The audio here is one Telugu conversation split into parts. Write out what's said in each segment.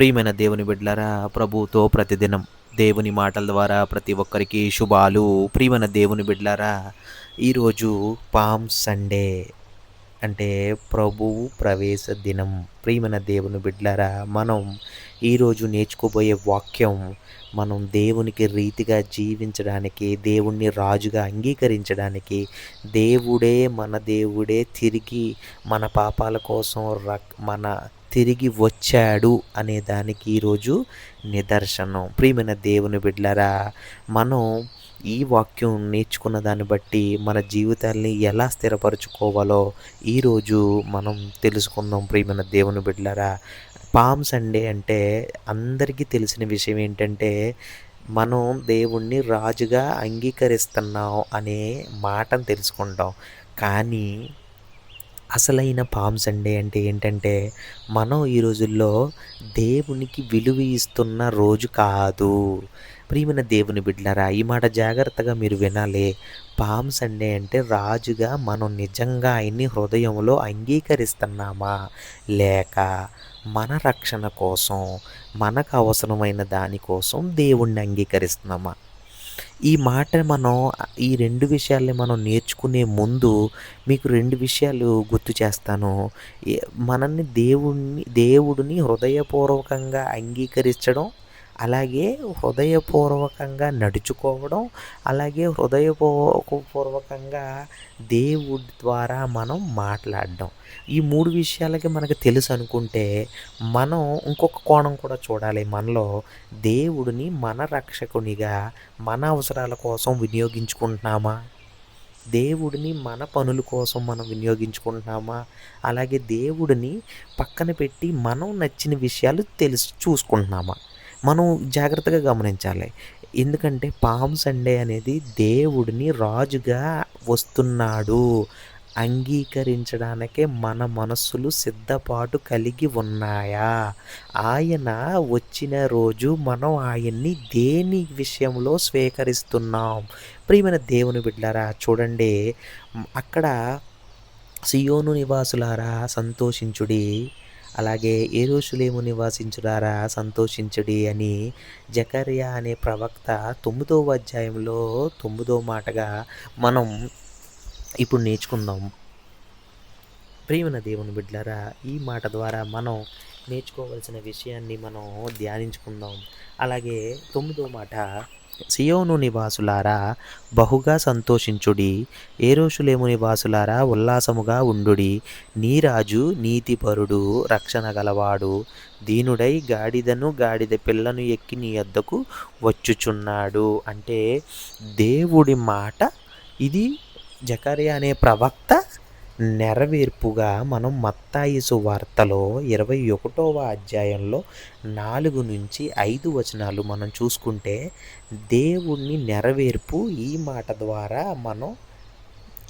ప్రియమైన దేవుని బిడ్డలారా ప్రభుతో ప్రతిదినం దేవుని మాటల ద్వారా ప్రతి ఒక్కరికి శుభాలు. ప్రియమైన దేవుని బిడ్డలారా ఈరోజు పామ్ సండే అంటే ప్రభువు ప్రవేశ దినం. ప్రియమైన దేవుని బిడ్డలారా మనం ఈరోజు నేర్చుకోబోయే వాక్యం మనం దేవునికి రీతిగా జీవించడానికి దేవుణ్ణి రాజుగా అంగీకరించడానికి దేవుడే మన దేవుడే తిరిగి మన పాపాల కోసం రక్ మన తిరిగి వచ్చాడు అనే దానికి ఈరోజు నిదర్శనం. ప్రియమైన దేవుని బిడ్డలరా మనం ఈ వాక్యం నేర్చుకున్న దాన్ని బట్టి మన జీవితాల్ని ఎలా స్థిరపరచుకోవాలో ఈరోజు మనం తెలుసుకుందాం. ప్రియమైన దేవుని బిడ్డలరా పామ్ సండే అంటే అందరికీ తెలిసిన విషయం ఏంటంటే మనం దేవుణ్ణి రాజుగా అంగీకరిస్తున్నాం అనే మాటను తెలుసుకుంటాం. కానీ అసలైన పామ్ సండే అంటే ఏంటంటే మనం ఈ రోజుల్లో దేవునికి విలువ ఇస్తున్న రోజు కాదు. ప్రియమైన దేవుని బిడ్డలారా ఈ మాట జాగ్రత్తగా మీరు వినాలి. పామ్ సండే అంటే రాజుగా మనం నిజంగా ఆయన్ని హృదయంలో అంగీకరిస్తున్నామా? లేక మన రక్షణ కోసం మనకు అవసరమైన దానికోసం దేవుణ్ణి అంగీకరిస్తున్నామా? ఈ మాట మనం ఈ రెండు విషయాల్ని మనం నేర్చుకునే ముందు మీకు రెండు విషయాలు గుర్తు చేస్తాను. మనల్ని దేవుణ్ణి దేవుడిని హృదయపూర్వకంగా అంగీకరించడం అలాగే హృదయపూర్వకంగా నడుచుకోవడం అలాగే హృదయపూర్వకంగా దేవుడి ద్వారా మనం మాట్లాడడం. ఈ మూడు విషయాలకి మనకు తెలుసు అనుకుంటే మనం ఇంకొక కోణం కూడా చూడాలి. మనలో దేవుడిని మన రక్షకునిగా మన అవసరాల కోసం వినియోగించుకుంటున్నామా? దేవుడిని మన పనుల కోసం మనం వినియోగించుకుంటున్నామా? అలాగే దేవుడిని పక్కన పెట్టి మనం నచ్చిన విషయాలు తెలుసు చూసుకుంటున్నామా? మనం జాగ్రత్తగా గమనించాలి. ఎందుకంటే పామ్ సండే అనేది దేవుడిని రాజుగా వస్తున్నాడు. అంగీకరించడానికే మన మనస్సులు సిద్ధపాటు కలిగి ఉన్నాయా? ఆయన వచ్చిన రోజు మనం ఆయన్ని దేని విషయంలో స్వీకరిస్తున్నాం? ప్రియమైన దేవుని బిడ్డారా చూడండి. అక్కడ సియోను నివాసులారా సంతోషించుడి. అలాగే ఏరోషులేము నివాసించుడారా సంతోషించుడి అని జకర్యా అనే ప్రవక్త తొమ్మిదో అధ్యాయంలో తొమ్మిదో మాటగా మనం ఇప్పుడు నేర్చుకుందాం. ప్రేమన దేవుని బిడ్డలారా ఈ మాట ద్వారా మనం నేర్చుకోవలసిన విషయాన్ని మనం ధ్యానించుకుందాం. అలాగే తొమ్మిదో మాట సియోను నివాసులారా బహుగా సంతోషించుడి. ఏరోషులేము నివాసులారా ఉల్లాసముగా ఉండుడి. నీరాజు నీతిపరుడు రక్షణ గలవాడు. దీనుడై గాడిదను గాడిద పిల్లను ఎక్కి నీ వద్దకు వచ్చుచున్నాడు. అంటే దేవుడి మాట ఇది జకరియా అనే ప్రవక్త నెరవేర్పుగా మనం మత్తాయిసు వార్తలో ఇరవై ఒకటవ అధ్యాయంలో నాలుగు నుంచి ఐదు వచనాలు మనం చూసుకుంటే దేవుణ్ణి నెరవేర్పు ఈ మాట ద్వారా మనం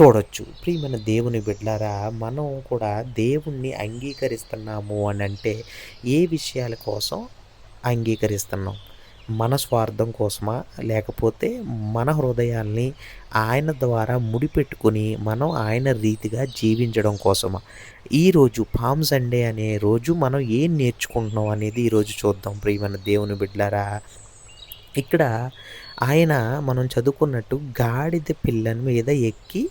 చూడొచ్చు. ప్రియమైన దేవుని బిడ్డారా మనం కూడా దేవుణ్ణి అంగీకరిస్తున్నాము అని అంటే ఏ విషయాల కోసం అంగీకరిస్తున్నాం? మన స్వార్థం కోసమా? లేకపోతే మన హృదయాల్ని ఆయన ద్వారా ముడిపెట్టుకుని మనం ఆయన రీతిగా జీవించడం కోసమా? ఈరోజు పామ్ సండే అనే రోజు మనం ఏం నేర్చుకుంటున్నాం అనేది ఈరోజు చూద్దాం ప్రియమైన దేవుని బిడ్డలారా ఇక్కడ ఆయన మనం చదువుకున్నట్టు గాడిద పిల్లని మీద ఎక్కి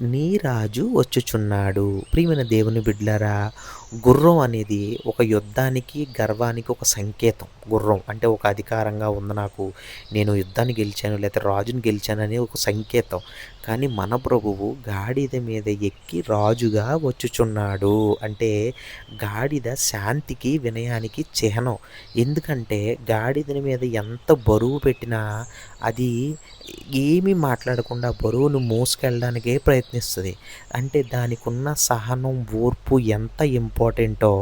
నీ రాజు వచ్చుచున్నాడు. ప్రియమైన దేవుని బిడ్డలారా గుర్రం అనేది ఒక యుద్ధానికి గర్వానికి ఒక సంకేతం. గుర్రం అంటే ఒక అధికారంగా ఉంది నాకు. నేను యుద్ధాన్ని గెలిచాను లేకపోతే రాజుని గెలిచాను అనే ఒక సంకేతం. కానీ మన ప్రభువు గాడిద మీద ఎక్కి రాజుగా వచ్చుచున్నాడు. అంటే గాడిద శాంతికి వినయానికి చిహ్నం. ఎందుకంటే గాడిదని మీద ఎంత బరువు పెట్టినా అది ఏమీ మాట్లాడకుండా బరువును మోసుకెళ్ళడానికే ప్రయత్నిస్తుంది. అంటే దానికి ఉన్న సహనం ఓర్పు ఎంత ఇంపార్టెంట్ ఇంపార్టెంటో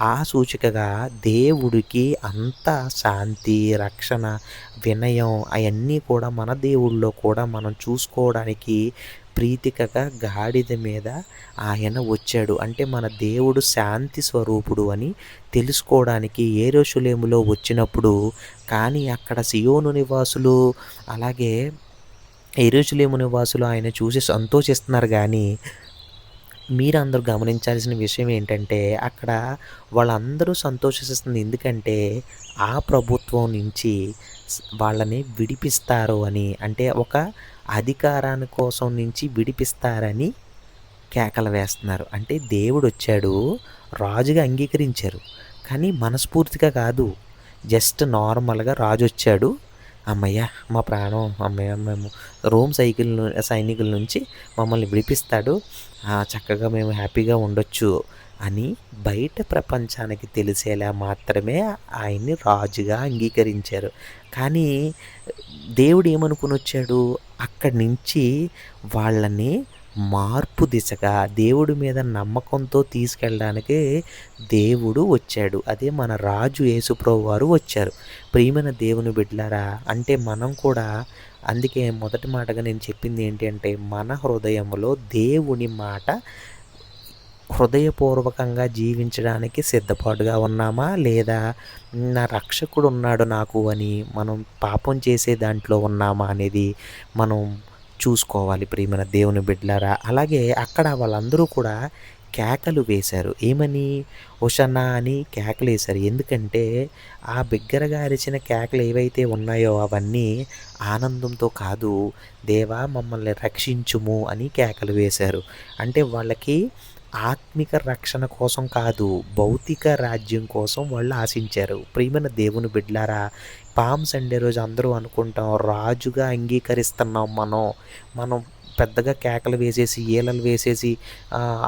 ఆ సూచికగా దేవుడికి అంత శాంతి రక్షణ వినయం అవన్నీ కూడా మన దేవుళ్ళో కూడా మనం చూసుకోవడానికి ప్రీతికగా గాడిద మీద ఆయన వచ్చాడు. అంటే మన దేవుడు శాంతి స్వరూపుడు అని తెలుసుకోవడానికి ఏరోషులేములో వచ్చినప్పుడు కానీ అక్కడ సియోను నివాసులు అలాగే ఏరోషులేము నివాసులు ఆయన చూసి సంతోషిస్తున్నారు కానీ మీరందరూ గమనించాల్సిన విషయం ఏంటంటే, అక్కడ వాళ్ళందరూ సంతోషిస్తుంది ఎందుకంటే, ఆ ప్రభుత్వం నుంచి వాళ్ళని విడిపిస్తారు అని. అంటే ఒక అధికారాన్ని కోసం నుంచి విడిపిస్తారని కేకలు వేస్తున్నారు. అంటే దేవుడు వచ్చాడు రాజుగా అంగీకరించారు. కానీ మనస్ఫూర్తిగా కాదు. జస్ట్ నార్మల్‌గా రాజు వచ్చాడు అమ్మయ్య మా ప్రాణం అమ్మయ్య మేము రోమ్ సైకిల్ సైనికుల నుంచి మమ్మల్ని విడిపిస్తాడు. చక్కగా మేము హ్యాపీగా ఉండొచ్చు అని బయట ప్రపంచానికి తెలిసేలా మాత్రమే ఆయన్ని రాజుగా అంగీకరించారు. కానీ దేవుడు ఏమనుకునొచ్చాడు? అక్కడి నుంచి వాళ్ళని మార్పు దిశగా దేవుడి మీద నమ్మకంతో తీసుకెళ్ళడానికి దేవుడు వచ్చాడు. అదే మన రాజు యేసుప్రభు వారు వచ్చారు. ప్రియమైన దేవుని బిడ్డలారా అంటే మనం కూడా అందుకే మొదటి మాటగా నేను చెప్పింది ఏంటి అంటే మన హృదయంలో దేవుని మాట హృదయపూర్వకంగా జీవించడానికి సిద్ధపాటుగా ఉన్నామా? లేదా నా రక్షకుడు ఉన్నాడు నాకు అని మనం పాపం చేసే దాంట్లో ఉన్నామా అనేది మనం చూసుకోవాలి ప్రియమైన దేవుని బిడ్డలారా. అలాగే అక్కడ వాళ్ళందరూ కూడా కేకలు వేశారు. ఏమని? ఉషనా అని కేకలు వేశారు ఎందుకంటే ఆ బిగ్గరగా అరిచిన కేకలు ఏవైతే ఉన్నాయో అవన్నీ ఆనందంతో కాదు, దేవా మమ్మల్ని రక్షించుము అని కేకలు వేశారు. అంటే వాళ్ళకి ఆత్మిక రక్షణ కోసం కాదు, భౌతిక రాజ్యం కోసం వాళ్ళు ఆశించారు. ప్రియమైన దేవుని బిడ్డలారా, పామ్ సండే రోజు అందరూ అనుకుంటాం రాజుగా అంగీకరిస్తున్నాం మనం. మనం పెద్దగా కేకలు వేసేసి, ఈలలు వేసేసి,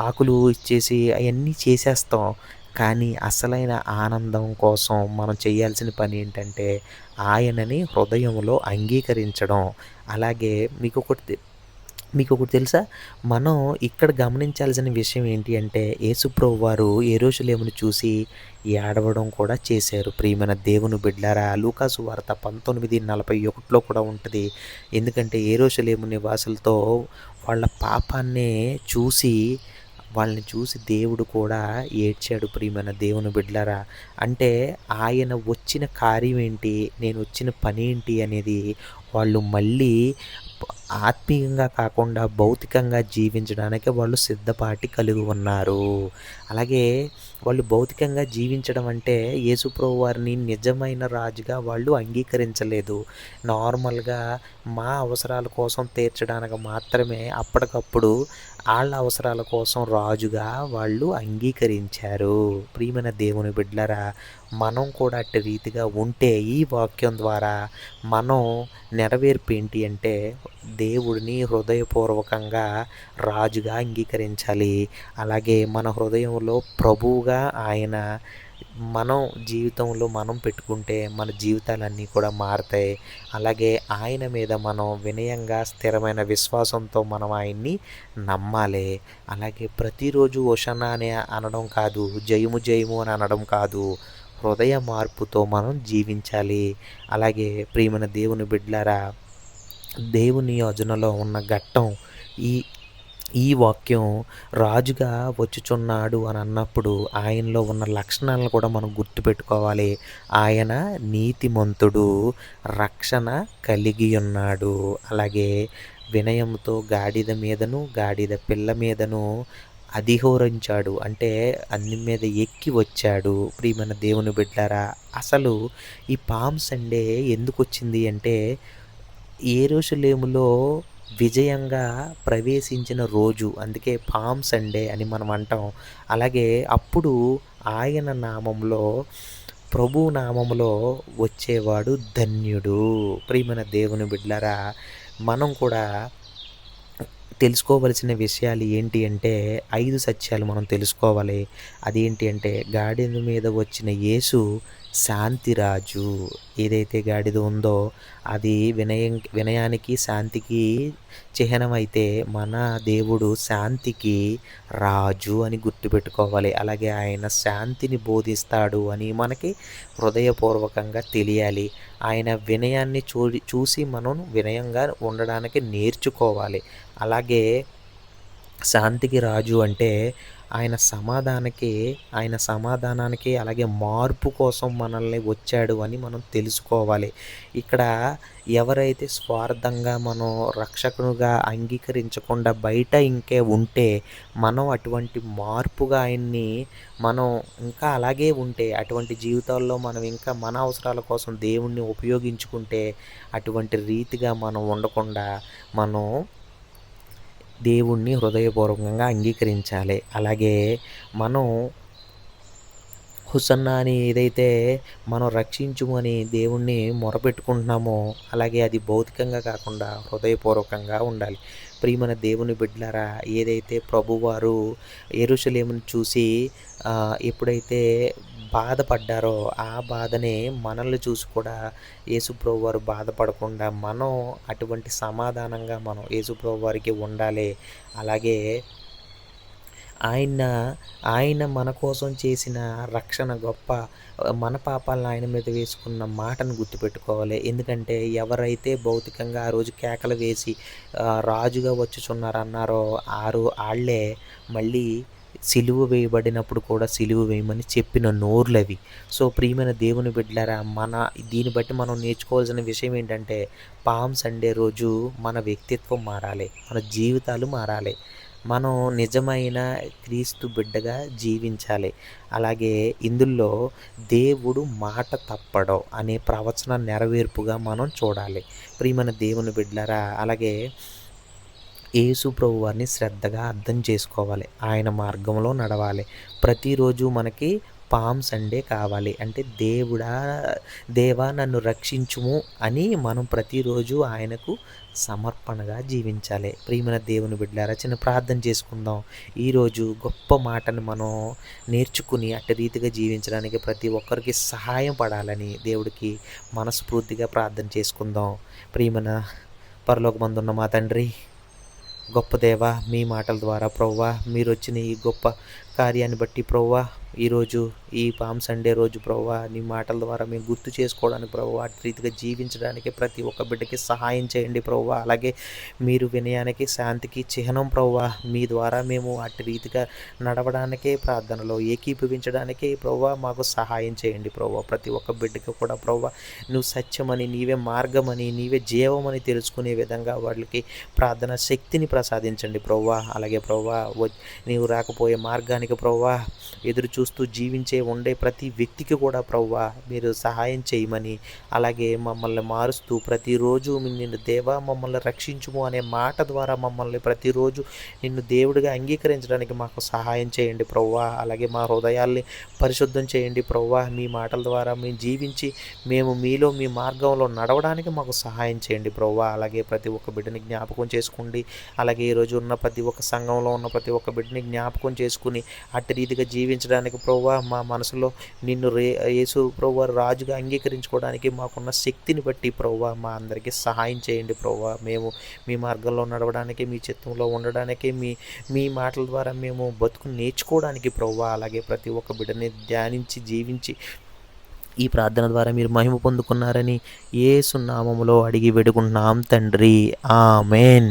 ఆకులు ఇచ్చేసి అవన్నీ చేసేస్తాం. కానీ అసలైన ఆనందం కోసం మనం చేయాల్సిన పని ఏంటంటే, ఆయనని హృదయంలో అంగీకరించడం. అలాగే మీకు ఒకటి మీకు ఒకటి తెలుసా? మనం ఇక్కడ గమనించాల్సిన విషయం ఏంటి అంటే, యేసుప్రభు వారు యెరూషలేమును చూసి ఏడవడం కూడా చేశారు. ప్రియమైన దేవుని బిడ్డారా లూకాసు వార్త 19:41లో కూడా ఉంటుంది ఎందుకంటే యెరూషలేము నివాసులతో వాళ్ళ పాపాన్ని చూసి వాళ్ళని చూసి దేవుడు కూడా ఏడ్చాడు ప్రియమైన దేవుని బిడ్డలారా. అంటే ఆయన వచ్చిన కార్యం ఏంటి? పని ఏంటి అనేది వాళ్ళు మళ్ళీ ఆత్మీయంగా కాకుండా భౌతికంగా జీవించడానికి వాళ్ళు సిద్ధపాటి కలిగి ఉన్నారు. అలాగే వాళ్ళు భౌతికంగా జీవించడం అంటే యేసుప్రభు వారిని నిజమైన రాజుగా వాళ్ళు అంగీకరించలేదు. నార్మల్‌గా మా అవసరాల కోసం తీర్చడానికి మాత్రమే అప్పటికప్పుడు వాళ్ళ అవసరాల కోసం రాజుగా వాళ్ళు అంగీకరించారు. ప్రియమైన దేవుని బిడ్డలరా మనం కూడా అట్టి రీతిగా ఉంటే ఈ వాక్యం ద్వారా మనం నెరవేర్పు ఏంటి అంటే దేవుడిని హృదయపూర్వకంగా రాజుగా అంగీకరించాలి. అలాగే మన హృదయంలో ప్రభువుగా ఆయన మనం జీవితంలో మనం పెట్టుకుంటే మన జీవితాలన్నీ కూడా మారతాయి. అలాగే ఆయన మీద మనం వినయంగా, స్థిరమైన విశ్వాసంతో మనం ఆయన్ని నమ్మాలి. అలాగే ప్రతిరోజు హోషన్నా అని అనడం కాదు, జయము జయము అని అనడం కాదు. హృదయ మార్పుతో మనం జీవించాలి. అలాగే ప్రియమైన దేవుని బిడ్లారా దేవుని యోజనలో ఉన్న ఘట్టం ఈ ఈ వాక్యం రాజుగా వచ్చుచున్నాడు అని అన్నప్పుడు ఆయనలో ఉన్న లక్షణాలను కూడా మనం గుర్తుపెట్టుకోవాలి. ఆయన నీతిమంతుడు, రక్షణ కలిగి ఉన్నాడు. అలాగే వినయంతో గాడిద మీదను, గాడిద పిల్ల మీదను అధిహోరించాడు అంటే అన్ని మీద ఎక్కి వచ్చాడు. ప్రియమైన దేవుని బిడ్డారా అసలు ఈ పామ్ సండే ఎందుకు వచ్చింది అంటే యెరూషలేములో విజయంగా ప్రవేశించిన రోజు. అందుకే పామ్ సండే అని మనం అంటాం. అలాగే అప్పుడు ఆయన నామంలో ప్రభువు నామములో వచ్చేవాడు ధన్యుడు. ప్రియమైన దేవుని బిడ్డలారా, మనం కూడా తెలుసుకోవలసిన విషయాలు ఏంటి అంటే ఐదు సత్యాలు మనం తెలుసుకోవాలి. అదేంటి అంటే గాడిద మీద వచ్చిన యేసు శాంతిరాజు. ఏదైతే గాడిద ఉందో అది వినయం వినయానికి, శాంతికి చిహ్నమైతే మన దేవుడు శాంతికి రాజు అని గుర్తుపెట్టుకోవాలి. అలాగే ఆయన శాంతిని బోధిస్తాడు అని మనకి హృదయపూర్వకంగా తెలియాలి. ఆయన వినయాన్ని చూ చూసి మనం వినయంగా ఉండడానికి నేర్చుకోవాలి. అలాగే శాంతికి రాజు అంటే ఆయన సమాధానకి ఆయన సమాధానానికి అలాగే మార్పు కోసం మనల్ని వచ్చాడు అని మనం తెలుసుకోవాలి. ఇక్కడ ఎవరైతే స్వార్థంగా మనం రక్షకునిగా అంగీకరించకుండా బయట ఇంకే ఉంటే మనం అటువంటి మార్పుగా ఆయన్ని మనం ఇంకా అలాగే ఉంటే అటువంటి జీవితాల్లో మనం ఇంకా మన అవసరాల కోసం దేవుణ్ణి ఉపయోగించుకుంటే అటువంటి రీతిగా మనం ఉండకుండా మనం దేవుణ్ణి హృదయపూర్వకంగా అంగీకరించాలి. అలాగే మనం హుసన్నా అని ఏదైతే మనం రక్షించుమని దేవుణ్ణి మొరపెట్టుకుంటున్నామో అలాగే అది భౌతికంగా కాకుండా హృదయపూర్వకంగా ఉండాలి. ప్రియమైన దేవుని బిడ్డలారా ఏదైతే ప్రభువారు ఎరుషలేమును చూసి ఎప్పుడైతే బాధపడ్డారో ఆ బాధనే మనల్ని చూసి కూడా యేసుప్రభు వారు బాధపడకుండా మనం అటువంటి సమాధానంగా మనం యేసుప్రభు వారికి ఉండాలి. అలాగే ఆయన ఆయన మన కోసం చేసిన రక్షణ గొప్ప మన పాపాలను ఆయన మీద వేసుకున్న మాటను గుర్తుపెట్టుకోవాలి. ఎందుకంటే ఎవరైతే భౌతికంగా ఆ రోజు కేకలు వేసి రాజుగా వచ్చుచున్నారన్నారో ఆరు ఆళ్ళే మళ్ళీ సిలువ వేయబడినప్పుడు కూడా సిలువ వేయమని చెప్పిన నోర్లవి. సో ప్రియమైన దేవుని బిడ్డలారా మన దీన్ని బట్టి మనం నేర్చుకోవాల్సిన విషయం ఏంటంటే పామ్ సండే రోజు మన వ్యక్తిత్వం మారాలి మన జీవితాలు మారాలి. మనం నిజమైన క్రీస్తు బిడ్డగా జీవించాలి. అలాగే ఇందులో దేవుడు మాట తప్పడం అనే ప్రవచన నెరవేర్పుగా మనం చూడాలి. ప్రియమైన దేవుని బిడ్డలారా అలాగే యేసు ప్రభు వారిని శ్రద్ధగా అర్థం చేసుకోవాలి. ఆయన మార్గంలో నడవాలి. ప్రతిరోజు మనకి పామ్ సండే కావాలి. అంటే దేవుడా దేవా నన్ను రక్షించుము అని మనం ప్రతిరోజు ఆయనకు సమర్పణగా జీవించాలి. ప్రియమైన దేవుని బిడ్డారా చిన్న ప్రార్థన చేసుకుందాం. ఈరోజు గొప్ప మాటను మనం నేర్చుకుని అట్టి రీతిగా జీవించడానికి ప్రతి ఒక్కరికి సహాయం పడాలని దేవుడికి మనస్ఫూర్తిగా ప్రార్థన చేసుకుందాం. ప్రియమైన పరలోక మందున్న మా తండ్రి గొప్ప దేవ మీ మాటల ద్వారా ప్రవ్వా మీరు వచ్చిన ఈ గొప్ప కార్యాన్ని బట్టి ప్రవ్వా ఈరోజు ఈ పామ్ సండే రోజు ప్రభు నీ మాటల ద్వారా మేము గుర్తు చేసుకోవడానికి ప్రభు అటు రీతిగా జీవించడానికి ప్రతి ఒక్క బిడ్డకి సహాయం చేయండి ప్రభు అలాగే మీరు వినయానికి శాంతికి చిహ్నం ప్రభు మీ ద్వారా మేము అటు రీతిగా నడవడానికే ప్రార్థనలో ఏకీభవించడానికే ప్రభు మాకు సహాయం చేయండి ప్రభు ప్రతి ఒక్క బిడ్డకి కూడా ప్రభు నువ్వు సత్యమని నీవే మార్గమని నీవే జీవమని తెలుసుకునే విధంగా వాళ్ళకి ప్రార్థన శక్తిని ప్రసాదించండి ప్రభు అలాగే ప్రభు నీవు రాకపోయే మార్గానికి ప్రభు ఎదురు చూ చూస్తూ జీవించే ఉండే ప్రతి వ్యక్తికి కూడా ప్రవ్వా మీరు సహాయం చేయమని అలాగే మమ్మల్ని మారుస్తూ ప్రతిరోజు నిన్ను దేవా మమ్మల్ని రక్షించుము అనే మాట ద్వారా మమ్మల్ని ప్రతిరోజు నిన్ను దేవుడిగా అంగీకరించడానికి మాకు సహాయం చేయండి ప్రవ్వా అలాగే మా హృదయాల్ని పరిశుద్ధం చేయండి ప్రవ్వా మీ మాటల ద్వారా మేము జీవించి మేము మీలో మీ మార్గంలో నడవడానికి మాకు సహాయం చేయండి ప్రవ్వా అలాగే ప్రతి ఒక్క బిడ్డని జ్ఞాపకం చేసుకోండి అలాగే ఈరోజు ఉన్న ప్రతి ఒక్క సంఘంలో ఉన్న ప్రతి ఒక్క బిడ్డని జ్ఞాపకం చేసుకుని అట్టి రీతిగా జీవించడానికి అంతేకాక ప్రవ్వా మా మనసులో నిన్ను రే యేసు ప్రవ్వ రాజుగా అంగీకరించుకోవడానికి మాకున్న శక్తిని బట్టి ప్రవ్వా మా అందరికీ సహాయం చేయండి ప్రవ్వా మేము మీ మార్గంలో నడవడానికి మీ చిత్తంలో ఉండడానికి మీ మీ మాటల ద్వారా మేము బతుకు నేర్చుకోవడానికి ప్రవ్వా అలాగే ప్రతి ఒక్క బిడ్డని ధ్యానించి జీవించి ఈ ప్రార్థన ద్వారా మీరు మహిమ పొందుకున్నారని ఏ సున్నామములో అడిగి వేడుకుంటున్నాం తండ్రి. ఆమెన్.